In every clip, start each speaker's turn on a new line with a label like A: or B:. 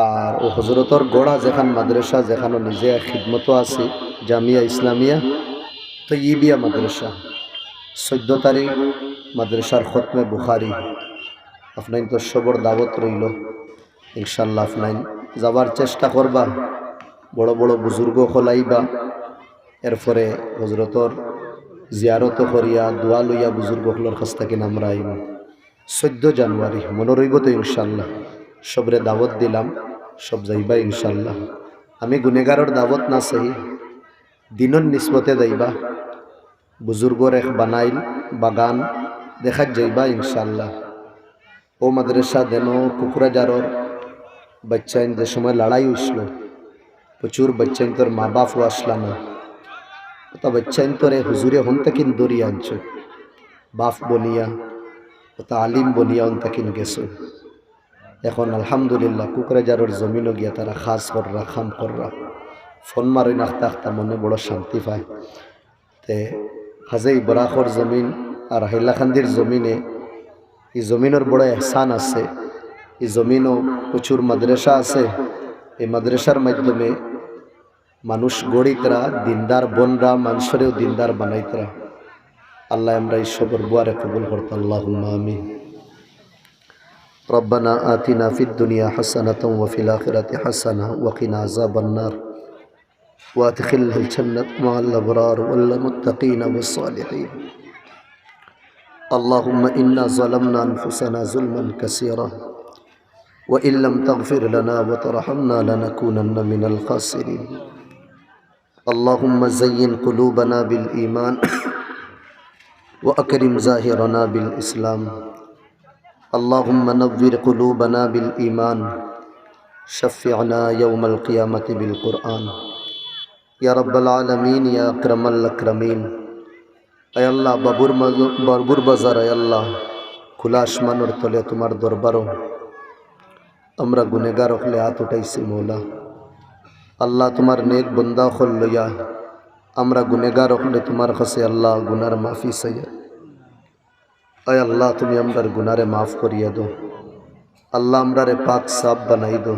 A: আর ও হজরতর গোড়া যেখান মাদ্রাসা, যেখানে নিজে খিদমতো আছে, জামিয়া ইসলামিয়া তো ইবিয়া মাদ্রাসা চৈধ্য তারিখ মাদ্রাসার খতমে বুখারি। আপনার তো সবর দাবত রইল। ইনশাল্লাহ আপনার যাবার চেষ্টা করবা, বড় বড় বুজুর্গ খলাইবা। এরপরে হজরতর জিয়ারত করিয়া দোয়া লইয়া বুজুর্গ হলোর কাছ থেকে আমরা আইব চৈধ্য জানুয়ারি, মনে রইব তো ইনশাল্লাহ সবরে দাওয়াত দিলাম, সব যাইবা ইনশাল্লাহ আমি গুনেগারর দাওয়াত না চাই দিনের নিসবতে যাইবা। বুজুর্গর এক বানাইল বাগান দেখাত যাইবা ইনশাল্লাহ ও মাদ্রাসা দেন কুকুরাজারর বাচ্চাইন যে সময় লড়াই উঠল প্রচুর বাচ্চাইন তোর মা বাপও আসলা না। তা বাচ্চাইন তোরে হুজুরে হন তাকিন দরিয়া আনছ। বাপ বনিয়া তা আলিম বনিয়া হন তাকিন গেছো। এখন আলহামদুলিল্লাহ, কুকরাজারর জমিনও গিয়া তারা খাস কররা, খাম কররা। ফোন মারি নাখতা আখতা মনে বড় শান্তি পায়। তে হাজেই বরাখর জমিন আর হাইলাখান্দির জমিনে এই জমিনের বড় এহসান আছে। এই জমিনও প্রচুর মাদ্রাসা আছে। এই মাদ্রাসার মাধ্যমে মানুষ গড়িতরা দিনদার বনরা, মানুষেরও দিনদার বানাইতরা। আল্লাহ আমরা এই সবর বুয়ারে কবুল করতাম আল্লাহ আমিন। ربنا آتنا في الدنيا حسنة وفي الآخرة حسنة وقنا عذاب النار. وادخله الجنة مع الأبرار والمتقين والصالحين. اللهم إنا ظلمنا أنفسنا ظلما كثيرا. وإن لم تغفر لنا وترحمنا لنكونن من الخاسرين. اللهم زين قلوبنا بالإيمان. وأكرم ظاهرنا بالإسلام. اللهم نور قلوبنا بالإيمان شفعنا يوم القيامة بالقرآن يا رب العالمين يا أكرم الأكرمين আয় আল্লাহ বাবুর মাজ- বাবুর বাজার আয় আল্লাহ খোলা আসমানোর তলে তোমার দরবারও আমরা গুনেগার হলে হাত উঠাইছি মৌলা আল্লাহ তোমার নেক বন্দা হল লইয়া আমরা গুনেগার হলে তোমার কাছে আল্লাহ গুনার মাফি চাইয়া আয় আল্লাহ, তুমি আমরার গুনারে মাফ করিয়া দো আল্লাহ আমরারে পাক সাপ বানাই দো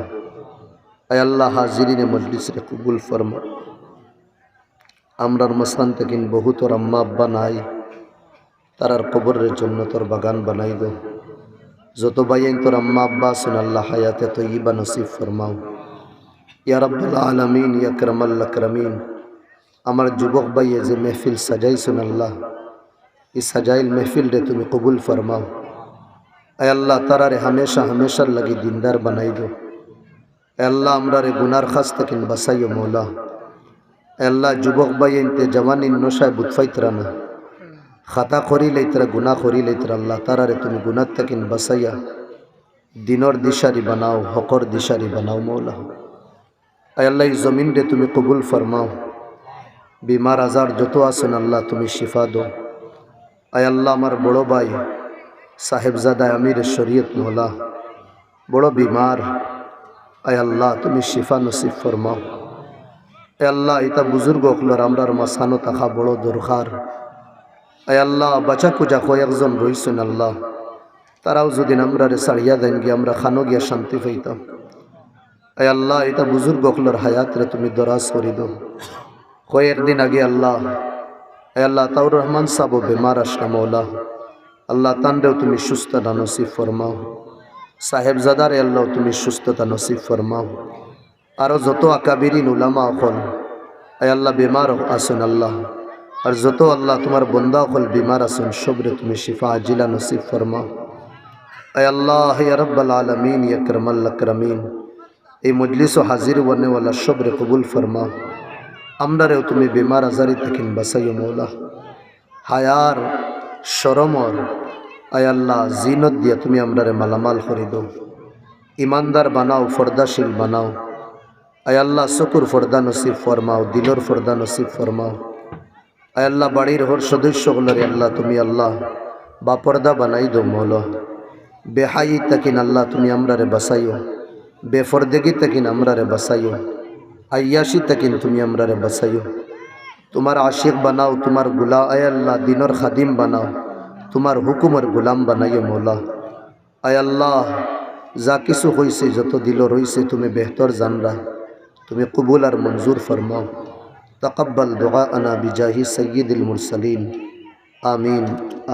A: আয় আল্লাহ, হাজিরিনে মজলিসরে কবুল ফরমা আমরার মসান থেকে বহুতর আম্মা, আব্বা, নাই। তারার কবরের জন্য তোর বাগান বানাই দো যত বাইন তোর আম্মা, আব্বা শুন আল্লাহ হায়াতে তো ইবা নসিব ফরমাও। ইয়া রব্বুল আলমিন, ইয়া করমাল্লা করমিন আমার যুবক ভাইয়ে যে মেহফিল সাজাইছেন আল্লাহ এই সাজাইল মেহফিল রে তুমি কবুল ফরমাও। আয় আল্লাহ, তারারে হামেশা হামেশার লাগি দিনদার বানাই দো আল্লাহ আমরা রে গুনার খাস থেকে বাসাইও মৌলা। আল্লাহ, যুবক বাইনতে জওয়ানি নশায় বুৎফাইতরা না। খাতা করি লইতরা গুনা করি লইতরা আল্লাহ তারারে তুমি গুনার তাকিন বাসাইয়া দিনর দিশারি বানাও, হকর দিশারি বানাও মৌলা। আল্লাহ, এই জমিন রে তুমি কবুল ফরমাও। বিমার আজার যত আছেন আল্লাহ তুমি শিফা দো আয় আল্লাহ আমার বড় ভাই, সাহেবজাদা আমির শরীয়ত মোলা। বড় বিমার। আয় আল্লাহ, তুমি শিফা নসিব ফরমাও। এ আল্লাহ, এটা বুজুর্গ হকলর, আমরার মাসানো তাকা বড় দরকার। আয় আল্লাহ, বাচা কুজা কয় একজন রইছেন আল্লাহ। তারাও যদি আমরা রে সারিয়া দেন গিয়ে, আমরা খানো গিয়া শান্তি পাইতাম। আয় আল্লাহ, এটা বুজুর্গ হকলর হায়াত রে তুমি দরাজ করি দো কয়েকদিন আগে আল্লাহ আল্লাহ তাউর রহমান সাহেব বেমার আসলাম মৌলা। আল্লাহ তানরেও তুমি সুস্থতা নসিব ফরমাও। সাহেবজাদার আল্লাহ, তুমি সুস্থতা নসিব ফরমাও। আরও যত আকাবিরিন উলামা অকল আয় আল্লাহ, বেমার আসুন আল্লাহ। আর যত আল্লাহ, তোমার বন্দা অকল বিমার আসুন, সবরে তুমি শিফা আজিলা নসিব ফরমাও। আয় আল্লাহ রব্বাল আলমিন, ইয়া করমাল করমিন এই মজলিস হাজির বনেওয়ালা সবরে কবুল ফরমাও। আমরারেও তুমি বেমার আজারি থাকিন বাসাইও মৌলা। হায়ার সরমর আয় আল্লাহ, জিনত দিয়া তুমি আমরারে মালামাল করে দো ইমানদার বানাও, ফর্দাশীল বানাও। আয় আল্লাহ চকুর ফর্দা নসিব ফরমাও, দিলর ফর্দা নসিব ফরমাও। আয় আল্লাহ, বাড়ির হর সদস্যগুলোরে আল্লাহ, তুমি আল্লাহ বা পর্দা বানাই দো মৌল। বেহাই তাকিন আল্লাহ, তুমি আমরারে বাসাইও বেফর্দেগি তাকিন আমরারে বাসাইও আয়াসি তাকিন তুমি আমরারে বাসাইও তোমার আশিক বানাও, তোমারগুলা আয় আল্লাহ, দিনর খাদিম বানাও। তোমার হুকুমের গুলাম বানাইও মৌলা। আয় আল্লাহ, যা কিছু হয়েছে যত দিল রইছে, তুমি বেহতর জানরা। তুমি কবুল আর মঞ্জুর ফরমাও। তকব্বাল দোয়া আনা বিজাহি সৈয়দুল মুরসলিন। আমিন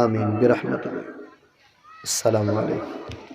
A: আমিন, বিরহমতুল্লাহ। আসসালামু আলাইকুম।